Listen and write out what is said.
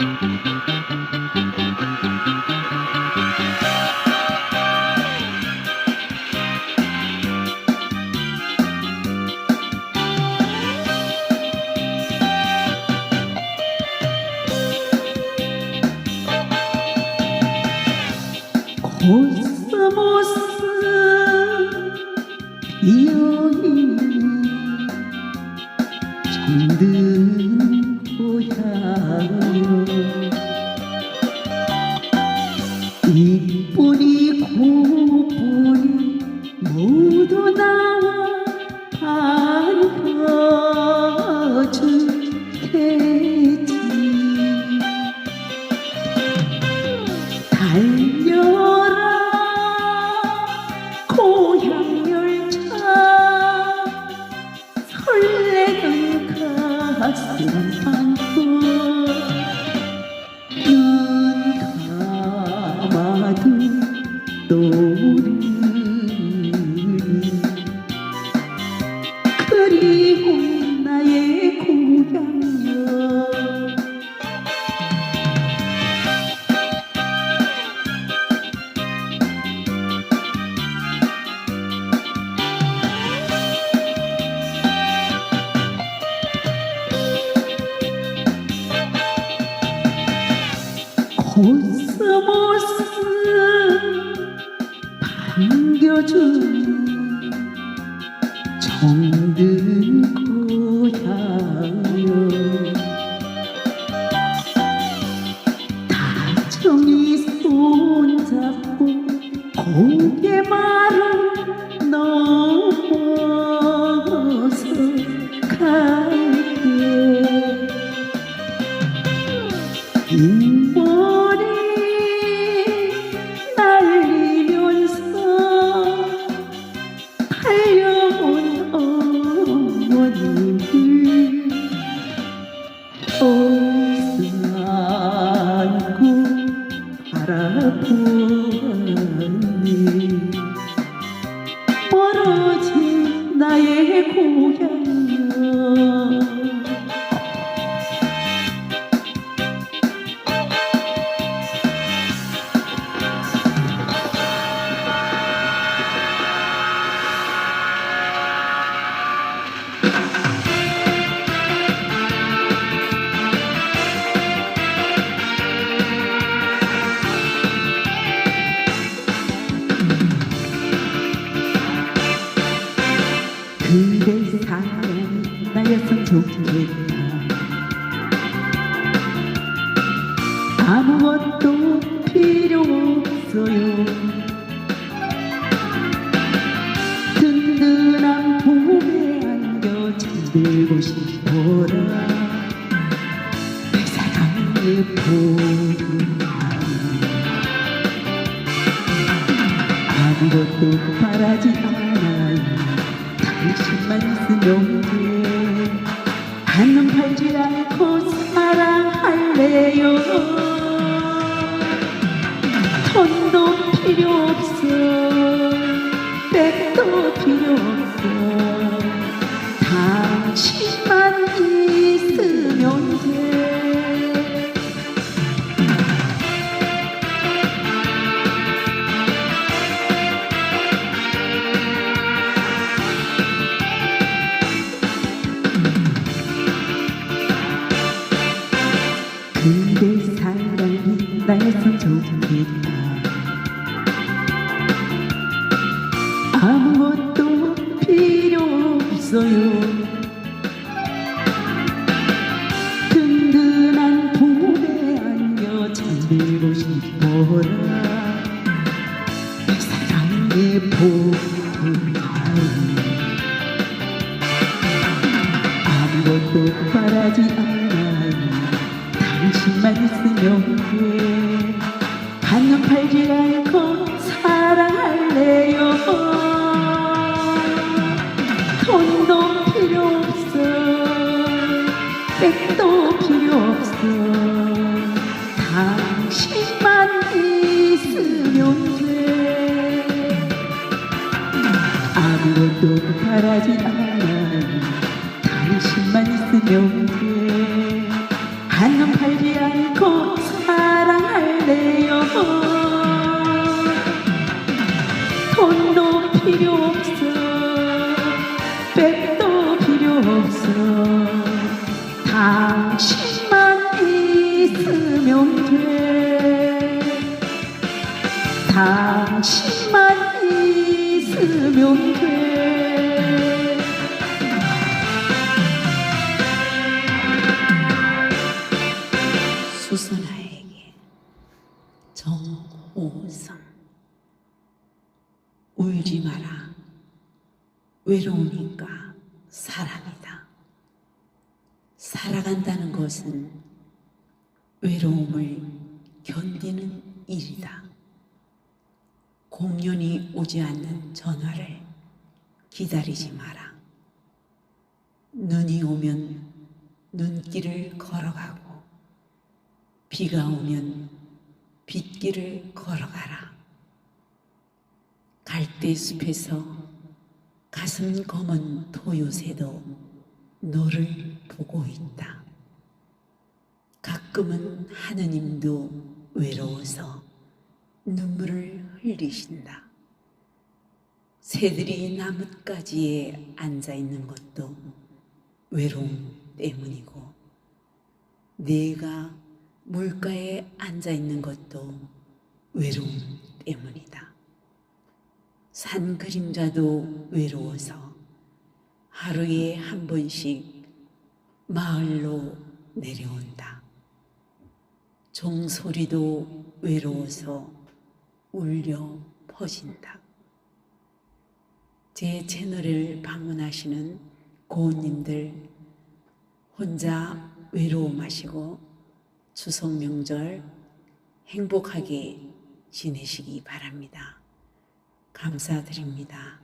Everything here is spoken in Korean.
코스모 떠오르는 그리운 나의 고향여 반겨주는 정든 고향여 다정히 손잡고 고개만을 넘어서 갈게 나의 고 그대 사랑이 나였으면 좋겠다 아무것도 필요 없어요. 든든한 봄에 안겨 잠들고 싶어라. 내 사랑의 봄 아무것도 바라지 않아요 있으면 돼 한눈 팔지 않고 사랑할래요. 돈도 필요 없어. 백도 필요 없어. 당신만 있 그대 사랑이 나였으면 좋겠다. 아무것도 필요 없어요. 든든한 봄에 안겨 잠들고 싶어라. 내 사랑의 봄 아무것도 바라지 않아요 당신만 있으면 돼 한눈 팔지 않고 사랑할래요. 돈도 필요 없어. 백도 필요 없어. 당신만 있으면 돼. 아무것도 바라지 않아요. 당신만 있으면 돼 백도 필요 없어. 당신만 있으면 돼. 당신만 있으면 돼. 수선아에게 정호성 울지 마라 외로우니까 사람이다. 살아간다는 것은 외로움을 견디는 일이다. 공연이 오지 않는 전화를 기다리지 마라. 눈이 오면 눈길을 걸어가고 비가 오면 빗길을 걸어가라. 갈대 숲에서 가슴 검은 토요새도 너를 보고 있다. 가끔은 하느님도 외로워서 눈물을 흘리신다. 새들이 나뭇가지에 앉아 있는 것도 외로움 때문이고 내가 물가에 앉아 있는 것도 외로움 때문이다. 산 그림자도 외로워서 하루에 한 번씩 마을로 내려온다. 종소리도 외로워서 울려 퍼진다. 제 채널을 방문하시는 고은님들 혼자 외로움하시고 추석 명절 행복하게 지내시기 바랍니다. 감사드립니다.